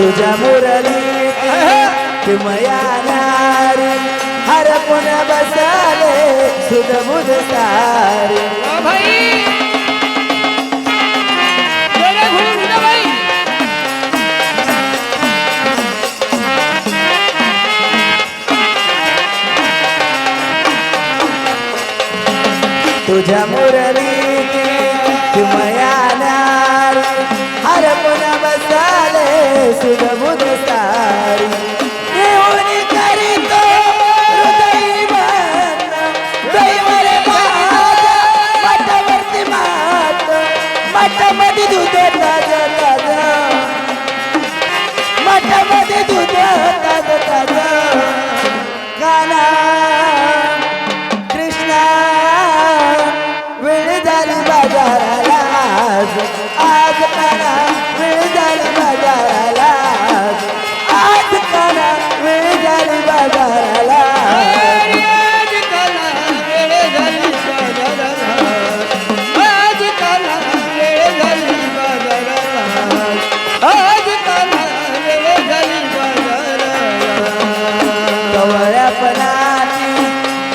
तुझ्या मुरली किमया नारी हरपून बसाले सुधबुध सारी. तुझ्या मुरली किमया बसाले सुधबुध सारी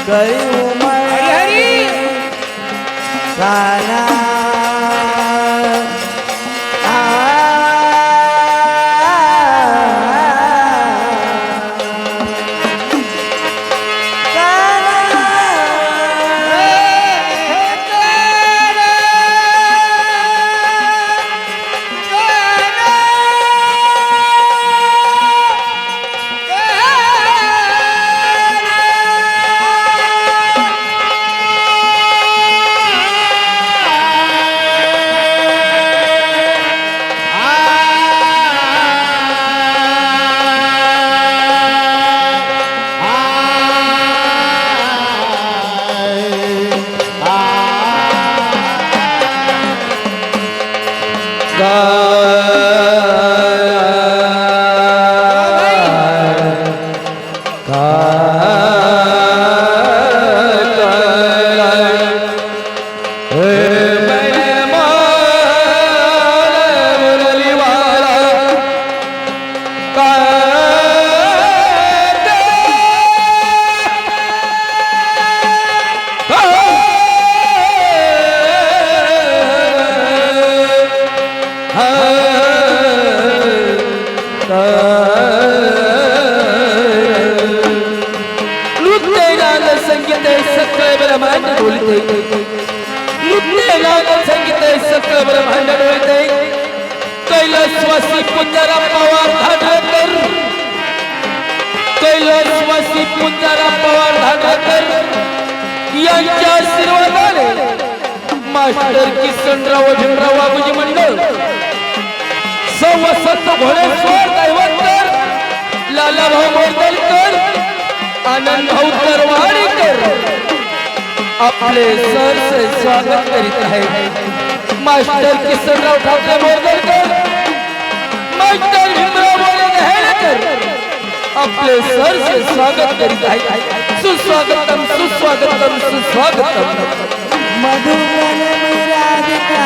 可以 नृत्यनाद संगीत सकळ ब्रह्मांड बोलते नृत्यनाद संगीत ब्रह्मांड बोलते कैलासवासी पुंजारा पवार कैलासवासी पुंजारा पवार धाडकर यांच्या आशीर्वादाने मास्टर किसनराव भीमराव बाबूजी मंडळ सव्वसत्त घोडेश्वर लाला भाऊ बोरदलकर आनंद भाऊ करवाड़ीकर अपने सर से स्वागत करीत है। मास्टर किशनराव ठाकरे बोरदलकर मास्टर भीमराव बोले दहलकर अपने सर से स्वागत करीत है। सुस्वागतम सुस्वागतम सुस्वागतम। मधुबन में राधिका